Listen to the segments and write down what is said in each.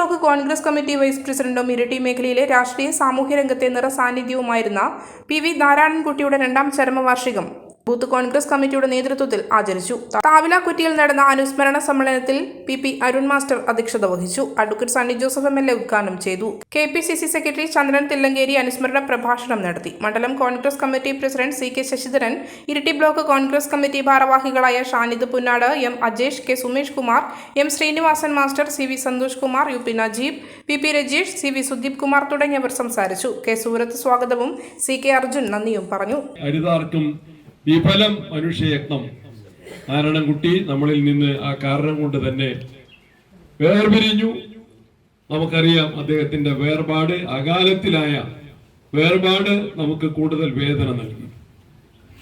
Block Congress committee vice പ്രസിഡന്റും ഇരിട്ടി മേഖലയിലെ രാഷ്ട്രീയ സാമൂഹ്യ രംഗത്തെ നിറസാന്നിധ്യവുമായിരുന്ന പി വി നാരായണൻകുട്ടിയുടെ രണ്ടാം ചരമവാർഷികം. ബൂത്ത് കോൺഗ്രസ് കമ്മിറ്റിയുടെ നേതൃത്വത്തിൽ ആചരിച്ചു. താവിലാക്കുറ്റിയിൽ നടന്ന അനുസ്മരണ സമ്മേളനത്തിൽ പി പി അരുൺ മാസ്റ്റർ അധ്യക്ഷത വഹിച്ചു. Advocate Sunny Joseph M L A ഉദ്ഘാടനം ചെയ്തു. K P C C secretary Chandran Thillankeri അനുസ്മരണ പ്രഭാഷണം നടത്തി. മണ്ഡലം Congress committee president C K Sasidharan Iritty block Congress committee ഭാരവാഹികളായ Shanid Punnad M Ajesh K Sumesh Kumar M Sreenivasan master C V Santhosh Kumar U P Najeeb P P Rajeesh C V Sudeep Kumar തുടങ്ങിയവർ സംസാരിച്ചു. K Surat സ്വാഗതവും C K Arjun നന്ദിയും പറഞ്ഞു. വിഫലം മനുഷ്യയത്നം. നാരായണൻകുട്ടി നമ്മളിൽ നിന്ന് ആ കാരണം കൊണ്ട് തന്നെ വേർപിരിഞ്ഞു. നമുക്കറിയാം അദ്ദേഹത്തിന്റെ വേർപാട് അകാലത്തിലായ വേർപാട് നമുക്ക് കൂടുതൽ വേദന നൽകി.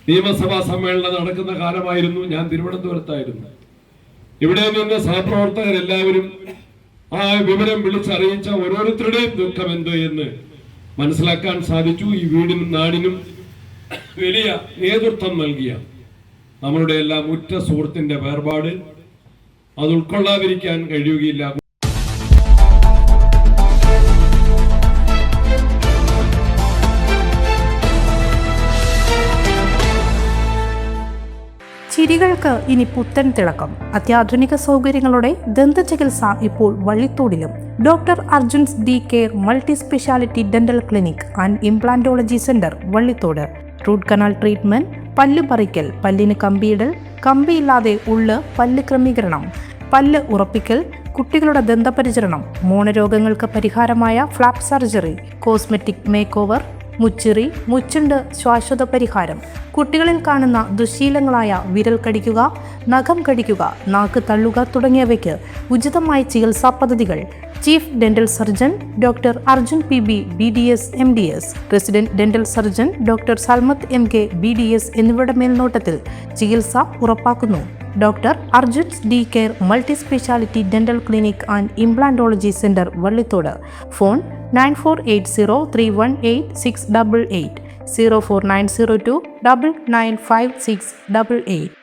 നിയമസഭാ സമ്മേളനം നടക്കുന്ന കാലമായിരുന്നു. ഞാൻ തിരുവനന്തപുരത്തായിരുന്നു. ഇവിടെ നിന്ന് സഹപ്രവർത്തകരെല്ലാവരും ആ വിവരം വിളിച്ചറിയിച്ച ഓരോരുത്തരുടെയും ദുഃഖം എന്ത് എന്ന് മനസ്സിലാക്കാൻ സാധിച്ചു. ഈ വീടിനും നാടിനും വലിയ നേതൃത്വം നൽകിയ നമ്മളുടെ എല്ലാം ഉറ്റ സുഹൃത്തിന്റെ വേർപാട് അത് ഉൾക്കൊള്ളാതിരിക്കാൻ കഴിയുകയില്ല. ചിരികൾക്ക് ഇനി പുത്തൻ തിളക്കം. അത്യാധുനിക സൗകര്യങ്ങളുടെ ദന്തചികിത്സ ഇപ്പോൾ വള്ളിത്തോടിലും doctor Arjun's D care multi speciality dental clinic and implantology centre Vallithode. Root canal treatment പല്ല് പറിക്കൽ പല്ലിന് കമ്പിയിടൽ കമ്പിയില്ലാതെ ഉള്ള് പല്ല് ക്രമീകരണം പല്ല് ഉറപ്പിക്കൽ കുട്ടികളുടെ ദന്തപരിചരണം മോണരോഗങ്ങൾക്ക് പരിഹാരമായ flap surgery cosmetic make over മുച്ചിറി മുച്ചുണ്ട് ശാശ്വത പരിഹാരം. കുട്ടികളിൽ കാണുന്ന ദുശീലങ്ങളായ വിരൽ കടിക്കുക നഖം കടിക്കുക നാക്ക് തള്ളുക തുടങ്ങിയവയ്ക്ക് ഉചിതമായ ചികിത്സാ പദ്ധതികൾ. Chief dental surgeon doctor Arjun P B B D S M D S. Resident dental surgeon doctor Salmath M K B D S എന്നിവരുടെ മേൽനോട്ടത്തിൽ ചികിത്സ ഉറപ്പാക്കുന്നു. Doctor Arjun's D care multi speciality dental clinic and implantology centre Vallithode. Phone nine four eight zero three one eight six double eight zero four nine zero two double nine five six double eight